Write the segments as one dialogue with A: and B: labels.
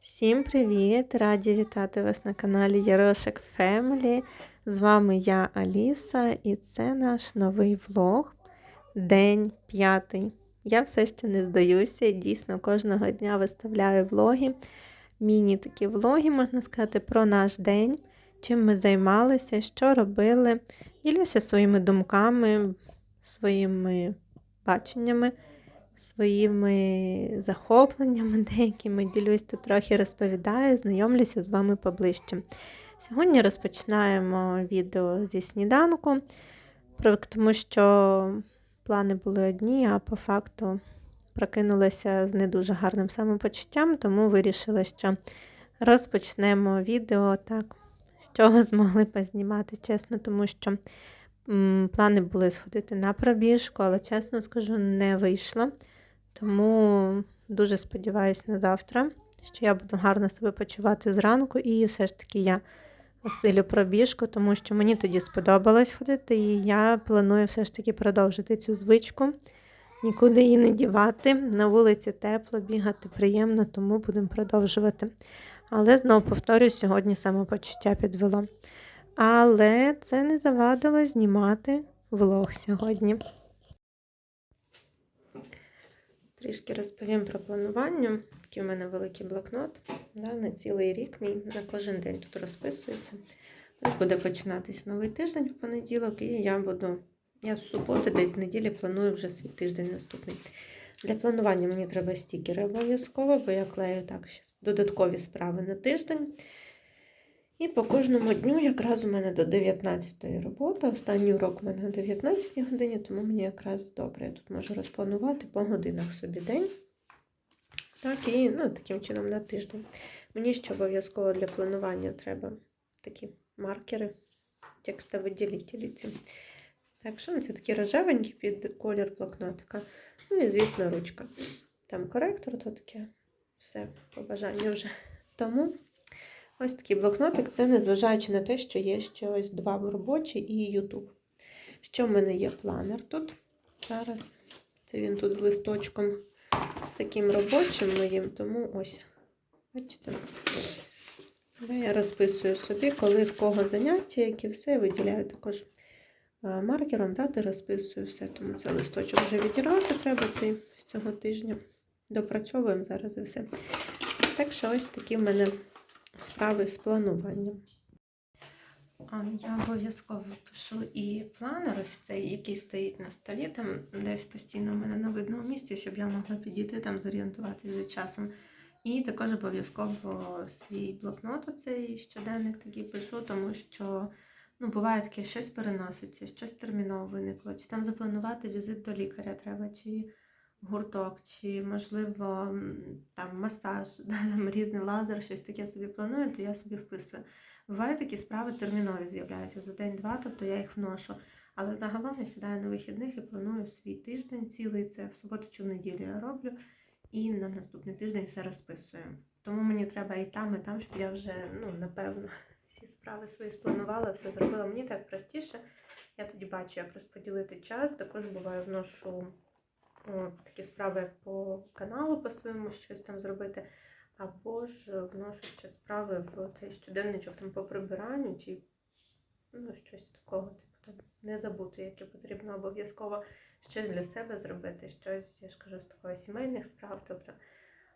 A: Всім привіт! Раді вітати вас на каналі Ярошик Фемілі. З вами я Аліса, і це наш новий влог. День п'ятий. Я все ще не здаюся дійсно кожного дня виставляю влоги. Міні такі влоги, можна сказати, про наш день, чим ми займалися, що робили. Ділюся своїми думками, своїми баченнями своїми захопленнями деякими ділюсь та трохи розповідаю, знайомлюся з вами поближче. Сьогодні розпочинаємо відео зі сніданку, тому що плани були одні, а по факту прокинулася з не дуже гарним самопочуттям, тому вирішила, що розпочнемо відео так, з чого змогли познімати, чесно, тому що м, плани були сходити на пробіжку, але чесно скажу, не вийшло. Тому дуже сподіваюся на завтра, що я буду гарно себе почувати зранку, і все ж таки я осилю пробіжку, тому що мені тоді сподобалось ходити, і я планую все ж таки продовжити цю звичку, нікуди її не дівати. На вулиці тепло, бігати приємно, тому будемо продовжувати. Але знову повторюю, сьогодні самопочуття підвело. Але це не завадило знімати влог сьогодні. Трішки розповім про планування. Такий у мене великий блокнот да, на цілий рік мій на кожен день тут розписується. Тож буде починатись новий тиждень в понеділок, і я буду. Я з суботи, десь з неділі планую вже свій тиждень наступний. Для планування мені треба стікери обов'язково, бо я клею так додаткові справи на тиждень. І по кожному дню якраз у мене до 19-ї робота. Останній урок у мене о 19 годині, тому мені якраз добре. Я тут можу розпланувати по годинах собі день. Так, і ну, таким чином на тиждень. Мені ще обов'язково для планування треба такі маркери, текстовиділителі ці. Так, що це такі рожевенькі під колір блокнотика. Ну і, звісно, ручка. Там коректор, то таке все по бажанню вже. Тому ось такий блокнотик. Це незважаючи на те, що є ще ось два робочі і YouTube. Що в мене є планер тут. Зараз це він тут з листочком, з таким робочим моїм, тому ось, бачите, я розписую собі, коли в кого заняття, які все виділяю також маркером, дати розписую все. Тому це листочок вже відірвати треба цей з цього тижня. Допрацьовуємо зараз і все. Так що ось такі в мене справи з плануванням. Я обов'язково пишу і планер, цей, який стоїть на столі, там десь постійно у мене на видному місці, щоб я могла підійти там зорієнтуватися за часом. І також обов'язково свій блокнот, оцей щоденник такий пишу, тому що ну, буває таке, щось переноситься, щось терміново виникло, чи там запланувати візит до лікаря треба, чи гурток, чи, можливо, там масаж, да, там різний лазер, щось таке собі планую, то я собі вписую. Бувають такі справи термінові з'являються за день-два, тобто я їх вношу. Але загалом я сідаю на вихідних і планую свій тиждень цілий, це в суботу чи в неділю я роблю, і на наступний тиждень все розписую. Тому мені треба і там, і там, щоб я вже, ну, напевно, всі справи свої спланувала, все зробила. Мені так простіше. Я тоді бачу, як розподілити час. Також буває вношу такі справи як по каналу по своєму щось там зробити. Або ж вношу ще справи в цей щоденничок там по прибиранню, чи ну, щось такого, типу там не забути, яке потрібно обов'язково щось для себе зробити, щось, я ж кажу, з такої сімейних справ. Тобто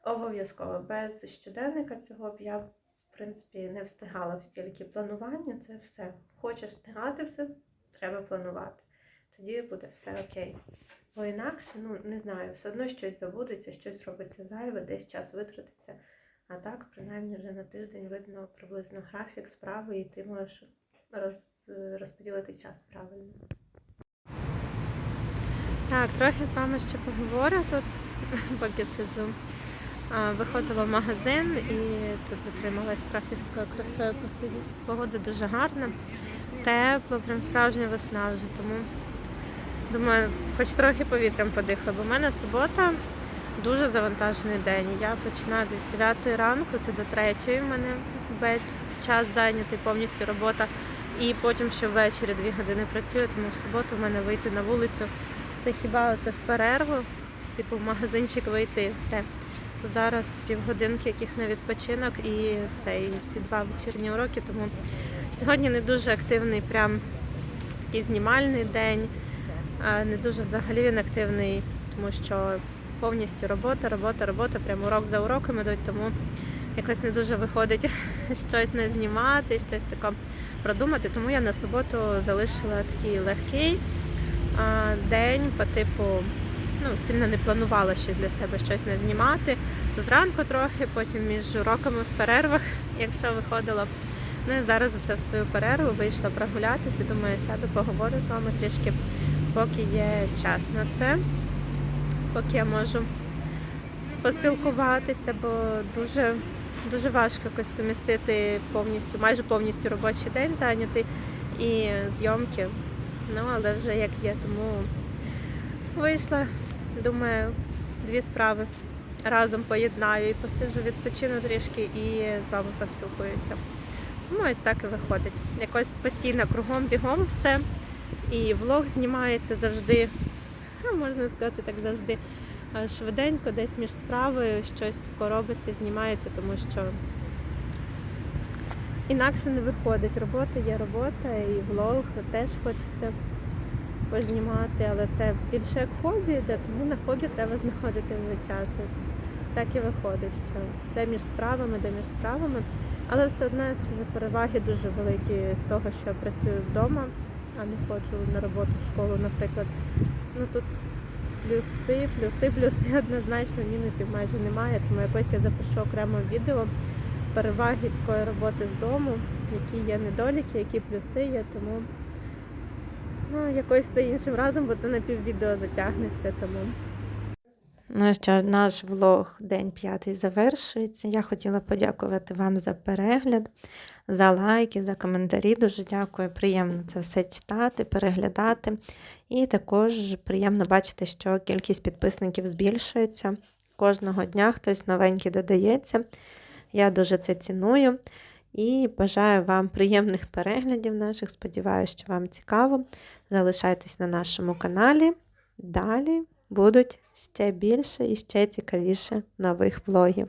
A: обов'язково без щоденника цього б я, в принципі, не встигала в стільки планування, це все. Хочеш встигати все, треба планувати. Тоді буде все окей. Бо інакше, ну не знаю, все одно щось забудеться, щось робиться зайве, десь час витратиться. А так, принаймні, вже на тиждень видно приблизно графік справи, і ти можеш роз, розподілити час правильно. Так, трохи з вами ще поговорю тут, поки сиджу. Виходила в магазин і тут затрималась трохи з такою красою посидіти. Погода дуже гарна, тепло, прям справжня весна вже, тому думаю, хоч трохи повітрям подихаю, бо в мене субота дуже завантажений день. Я починаю десь з 9 ранку, це до 3 в мене весь час зайнятий повністю робота. І потім ще ввечері 2 години працюю, тому в суботу в мене вийти на вулицю. Це хіба це в перерву, типу в магазинчик вийти все. Зараз півгодинки, яких на відпочинок, і все, і ці два вечірні уроки. Тому сьогодні не дуже активний, прям такий знімальний день. Не дуже взагалі він активний, тому що повністю робота, робота, робота, прям урок за уроком ідуть, тому якось не дуже виходить щось не знімати, щось таке продумати. Тому я на суботу залишила такий легкий день по типу, ну, сильно не планувала щось для себе щось не знімати. Це зранку трохи, потім між уроками в перервах, якщо виходила. Ну і зараз за це в свою перерву вийшла прогулятися. Думаю, сяду, поговорю з вами трішки, поки є час на це, поки я можу поспілкуватися, бо дуже, дуже важко якось сумістити повністю, майже повністю робочий день зайнятий і зйомки. Ну, але вже як є, тому вийшла, думаю, дві справи разом поєднаю і посиджу, відпочину трішки і з вами поспілкуюся. Тому ось так і виходить. Якось постійно кругом бігом все. І влог знімається завжди, ну, можна сказати, так завжди е, швиденько, десь між справою щось таке робиться, знімається, тому що інакше не виходить. Робота є робота, і влог теж хочеться познімати, але це більше як хобі, тому на хобі треба знаходити вже час. Так і виходить, що все між справами, де між справами. Але все одно я скажу, переваги дуже великі з того, що я працюю вдома, а не ходжу на роботу в школу, наприклад. Ну тут плюси, плюси, плюси однозначно, мінусів майже немає. Тому якось я запишу окремо відео переваги такої роботи з дому, які є недоліки, які плюси є, тому ну, якось це іншим разом, бо це на піввідео затягнеться. Тому. Ну що наш влог день п'ятий завершується. Я хотіла подякувати вам за перегляд, за лайки, за коментарі. Дуже дякую. Приємно це все читати, переглядати. І також приємно бачити, що кількість підписників збільшується. Кожного дня хтось новенький додається. Я дуже це ціную і бажаю вам приємних переглядів наших. Сподіваюся, що вам цікаво. Залишайтесь на нашому каналі. Далі будуть ще більше і ще цікавіше нових влогів.